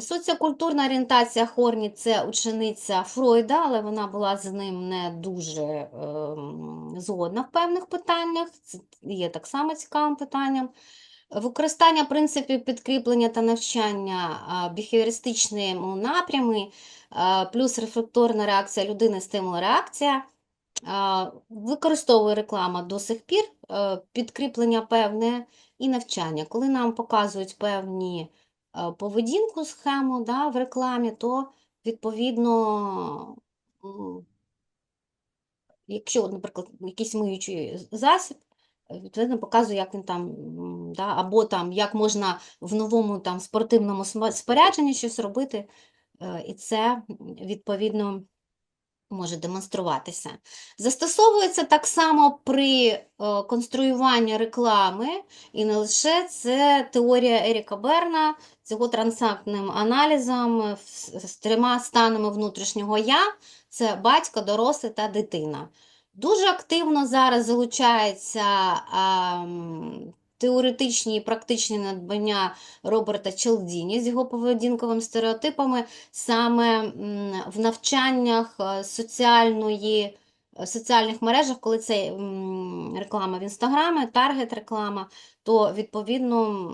Соціокультурна орієнтація Хорні це учениця Фройда, але вона була з ним не дуже ем, згодна в певних питаннях. Це є так само цікавим питанням. Використання принципів підкріплення та навчання а, біхевіористичному напрямі, плюс рефлекторна реакція людини, стимул-реакція. Використовує реклама до сих пір, е, підкріплення певне і навчання. Коли нам показують певні е, поведінку, схему да, в рекламі, то відповідно, якщо, наприклад, якийсь миючий засіб, е, відповідно показує, як він там, да, або там, як можна в новому там, спортивному спорядженні щось робити, е, і це відповідно може демонструватися. Застосовується так само при е, конструюванні реклами, і не лише це теорія Еріка Берна з його трансактним аналізом е, з трьома станами внутрішнього я: це батько, дорослий та дитина. Дуже активно зараз залучаються а, м, теоретичні і практичні надбання Роберта Челдіні з його поведінковими стереотипами саме в навчаннях е, соціальної, е, соціальних мережах, коли це реклама в інстаграмі, таргет-реклама, то відповідно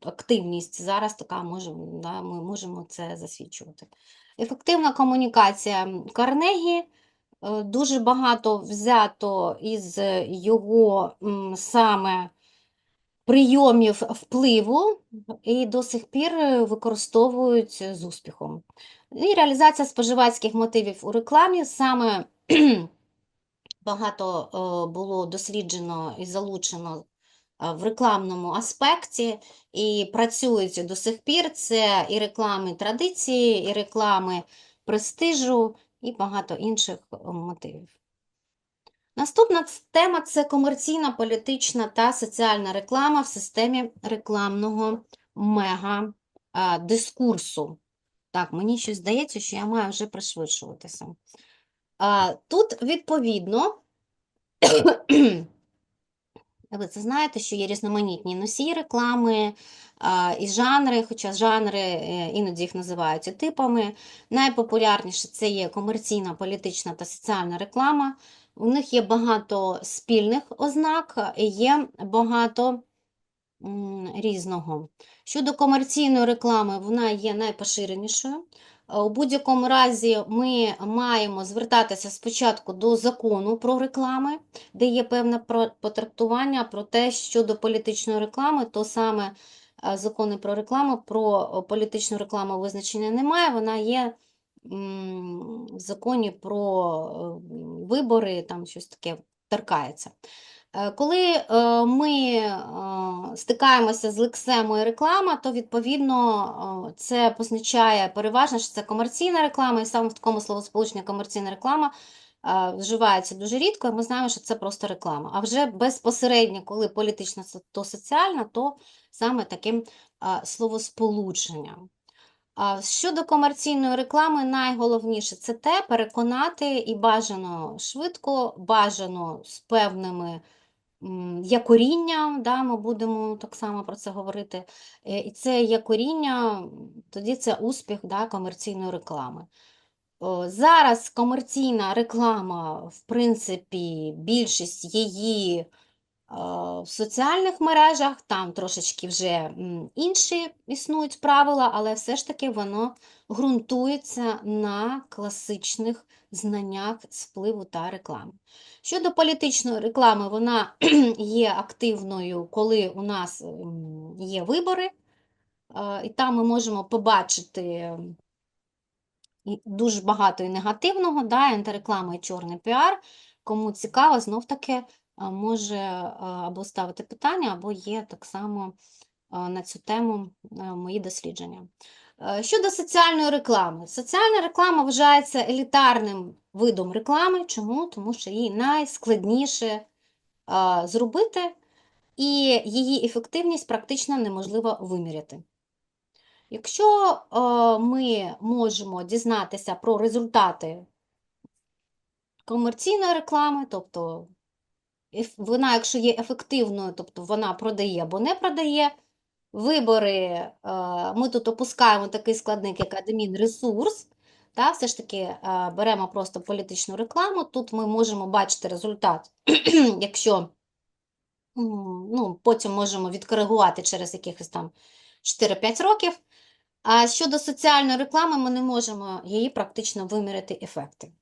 активність зараз така може, да, ми можемо це засвідчувати. Ефективна комунікація Карнегі. е, Дуже багато взято із його саме прийомів впливу і до сих пір е, використовують з успіхом. І реалізація споживацьких мотивів у рекламі саме багато е, було досліджено і залучено е, в рекламному аспекті, і працюють до сих пір. Це і реклами традиції, і реклами престижу, і багато інших е, мотивів. Наступна тема це комерційна, політична та соціальна реклама в системі рекламного мега-дискурсу. Так, мені щось здається, що я маю вже пришвидшуватися. Тут, відповідно, ви це знаєте, що є різноманітні носії реклами і жанри, хоча жанри е, іноді їх називають типами. Найпопулярніше це є комерційна, політична та соціальна реклама. У них є багато спільних ознак, є багато різного. Щодо комерційної реклами, вона є найпоширенішою. Е, У будь-якому разі ми маємо звертатися спочатку до закону про реклами, де є певне потрактування про те, щодо політичної реклами, то саме е, закони про рекламу, про е, політичну рекламу визначення немає, вона є в законі про е, вибори, там щось таке торкається. Е, Коли е, ми стикаємося з лексемою реклама, то відповідно це позначає переважно, що це комерційна реклама, і саме в такому словосполученні комерційна реклама вживається дуже рідко, і ми знаємо, що це просто реклама. А вже безпосередньо, коли політична то соціальна, то саме таким словосполученням. Щодо комерційної реклами, найголовніше це те переконати і бажано швидко, бажано з певними якорінням, да, ми будемо так само про це говорити. Е, І це якоріння, тоді це успіх да, комерційної реклами. Зараз комерційна реклама, в принципі, більшість її в соціальних мережах, там трошечки вже інші існують правила, але все ж таки воно ґрунтується на класичних знаннях з впливу та реклами. Щодо політичної реклами, вона є активною, коли у нас є вибори, і там ми можемо побачити дуже багато і негативного, да, антиреклама і чорний піар. Кому цікаво, знов таки може або ставити питання, або є так само на цю тему мої дослідження. Е, Щодо соціальної реклами. Соціальна реклама вважається елітарним видом реклами. Чому? Тому що її найскладніше зробити, і її ефективність практично неможливо виміряти. Якщо ми можемо дізнатися про результати комерційної реклами, тобто вона, якщо є ефективною, тобто вона продає або не продає, вибори, е, ми тут опускаємо такий складник, як адмінресурс. Та, все ж таки е, беремо просто політичну рекламу. Тут ми можемо бачити результат, якщо ну, потім можемо відкоригувати через якихось там 4-5 років. А щодо соціальної реклами, ми не можемо її практично виміряти ефекти.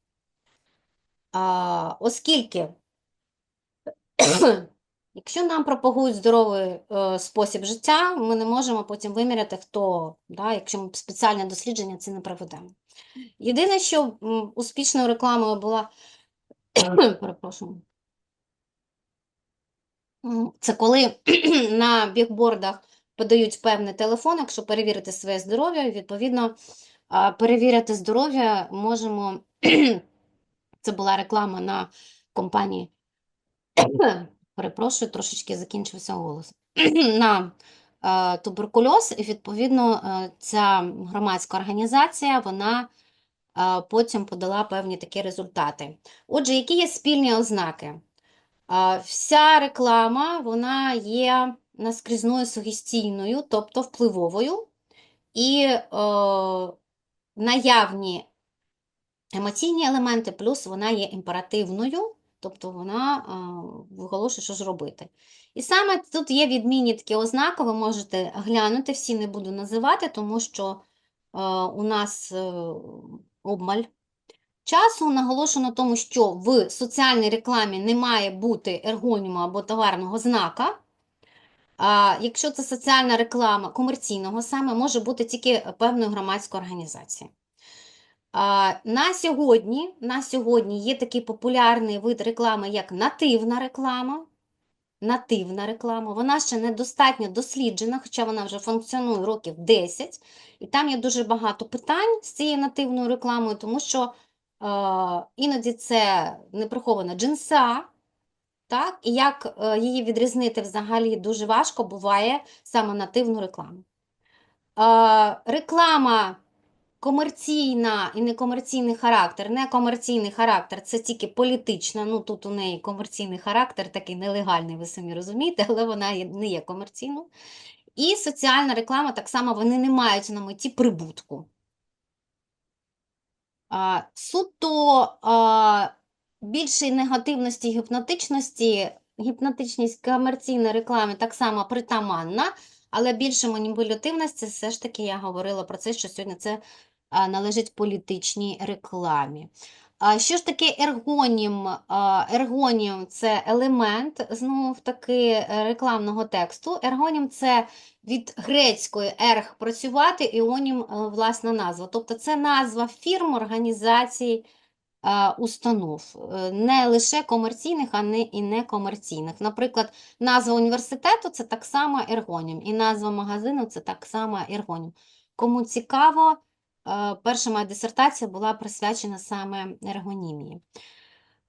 Оскільки, якщо нам пропагують здоровий е, спосіб життя, ми не можемо потім виміряти, хто, да, якщо ми спеціальне дослідження це не проведемо. Єдине, що м, успішною рекламою була, перепрошую, Це коли на бікбордах подають певний телефон, якщо перевірити своє здоров'я, відповідно, а, перевірити здоров'я можемо. Це була реклама на компанії. Перепрошую, трошечки закінчився голос. На е, туберкульоз, і відповідно е, ця громадська організація вона е, потім подала певні такі результати. Отже, які є спільні ознаки? Вся реклама вона є наскрізною сугестійною, тобто впливовою, і е, наявні емоційні елементи, плюс вона є імперативною, тобто вона е, виголошує, що ж робити. І саме тут є відмінні такі ознаки, ви можете глянути, всі не буду називати, тому що е, у нас е, обмаль часу наголошено на тому, що в соціальній рекламі не має бути ергоніму або товарного знака. А якщо це соціальна реклама комерційного саме, може бути тільки певної громадської організації. На сьогодні, на сьогодні є такий популярний вид реклами, як нативна реклама. Нативна реклама, вона ще недостатньо досліджена, хоча вона вже функціонує років 10, і там є дуже багато питань з цією нативною рекламою, тому що е, іноді це неприхована джинса, так? І як е, її відрізнити взагалі дуже важко буває саме нативну рекламу. Е, реклама комерційна і некомерційний характер. Некомерційний характер це тільки політична, ну тут у неї комерційний характер, такий нелегальний, ви самі розумієте, але вона не є комерційною. І соціальна реклама так само вони не мають на меті прибутку. А, суто а, більшої негативності гіпнотичності, гіпнотичність комерційної реклами так само притаманна, але більше маніпулятивності, все ж таки я говорила про це, що сьогодні це належить політичній рекламі. Що ж таке ергонім? Ергонім це елемент, знову таки, рекламного тексту. Ергонім це від грецької ерг працювати, іонім, е, власна назва. Тобто це назва фірм, організацій, установ, Е, не лише комерційних, а не і некомерційних. Наприклад, назва університету це так само ергонім, і назва магазину це так само ергонім. Кому цікаво, перша моя дисертація була присвячена саме ергонімії.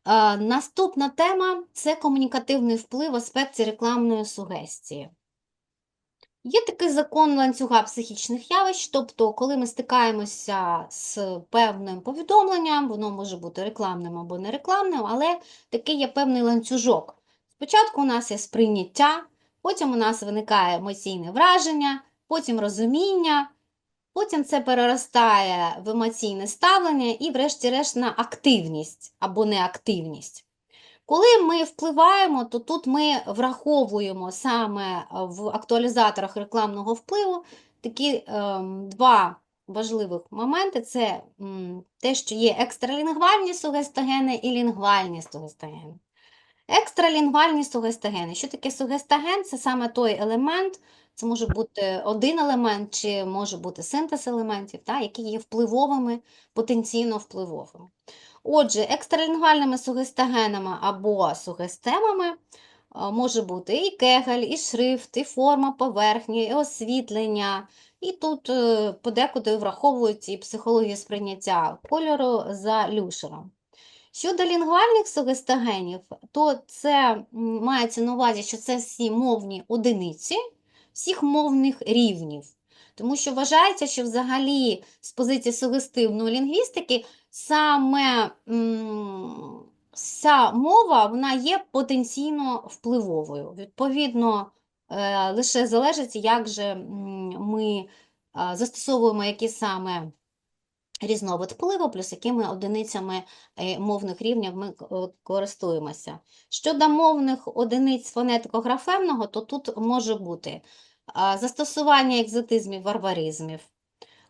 Е, Наступна тема це комунікативний вплив в аспекті рекламної сугестії. Є такий закон ланцюга психічних явищ, тобто, коли ми стикаємося з певним повідомленням, воно може бути рекламним або не рекламним, але такий є певний ланцюжок. Спочатку у нас є сприйняття, потім у нас виникає емоційне враження, потім розуміння, потім це переростає в емоційне ставлення і, врешті-решт, на активність або неактивність. Коли ми впливаємо, то тут ми враховуємо саме е, в актуалізаторах рекламного впливу такі ем, два важливих моменти: це м, те, що є екстралінгвальні сугестогени і лінгвальні сугестогени. Екстралінгвальні сугестогени. Що таке сугестаген? Це саме той елемент, це може бути один елемент, чи може бути синтез елементів, та, які є впливовими, потенційно впливовими. Отже, екстралінгвальними сугестогенами або сугестемами може бути і кегель, і шрифт, і форма поверхні, і освітлення. І тут е, подекуди враховують і психологію сприйняття кольору за люшером. Щодо лінгвальних сугестогенів, то це мається на увазі, що це всі мовні одиниці всіх мовних рівнів. Тому що вважається, що взагалі з позиції сугестивної лінгвістики саме м, вся мова вона є потенційно впливовою. Відповідно, Е, Лише залежить, як же ми застосовуємо які саме різновид впливу, плюс якими одиницями е, мовних рівнів ми е, користуємося. Щодо мовних одиниць фонетико-графемного, то тут може бути застосування екзотизмів, варваризмів,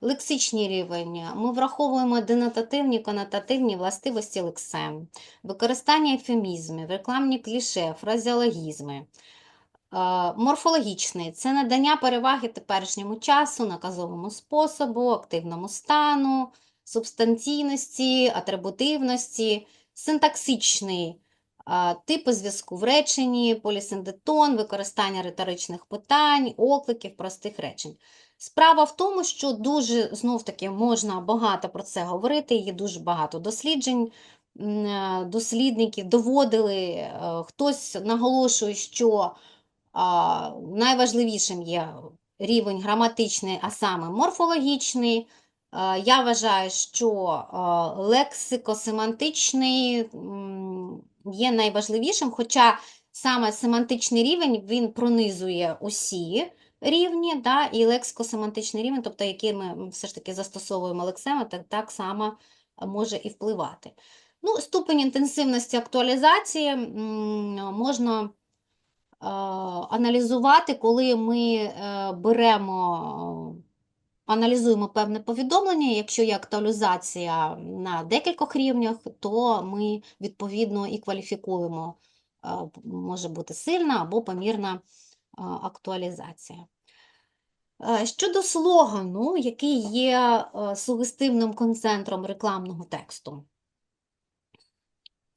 лексичний рівень. Ми враховуємо денотативні, конотативні властивості лексем, використання ефемізмів, рекламні кліше, фразеологізми. Е, Морфологічний це надання переваги теперішньому часу, наказовому способу, активному стану, субстанційності, атрибутивності, синтаксичний е, типи зв'язку в реченні, полісиндетон, використання риторичних питань, окликів, простих речень. Справа в тому, що дуже знов-таки можна багато про це говорити, є дуже багато досліджень. е, Дослідників доводили, хтось наголошує, що найважливішим є рівень граматичний, а саме морфологічний. Я вважаю, що а, лексико-семантичний є найважливішим, хоча саме семантичний рівень він пронизує усі рівні, да, і лексико-семантичний рівень, тобто який ми все ж таки застосовуємо лексеми, так, так само може і впливати. Ну, ступень інтенсивності актуалізації можна е, аналізувати, коли ми е, беремо, е, аналізуємо певне повідомлення. Якщо є актуалізація на декількох рівнях, то ми відповідно і кваліфікуємо. Е, Може бути сильна або помірна е, актуалізація. Е, Щодо слогану, який є е, сугестивним концентром рекламного тексту.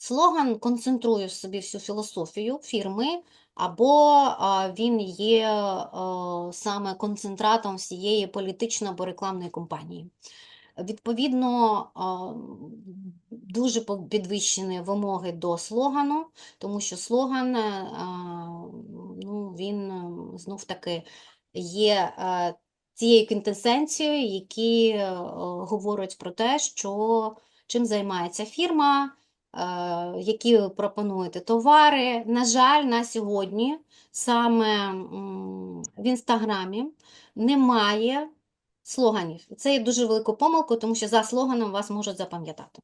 Слоган концентрує в собі всю філософію фірми, або він є саме концентратом всієї політичної або рекламної кампанії. Відповідно, дуже підвищені вимоги до слогану, тому що слоган, е, ну, він е, знов таки є е, цією квінтесенцією, які е, говорять про те, що чим займається фірма, е, які ви пропонуєте товари. На жаль, на сьогодні саме в Інстаграмі немає слоганів. Це є дуже великою помилкою, тому що за слоганом вас можуть запам'ятати.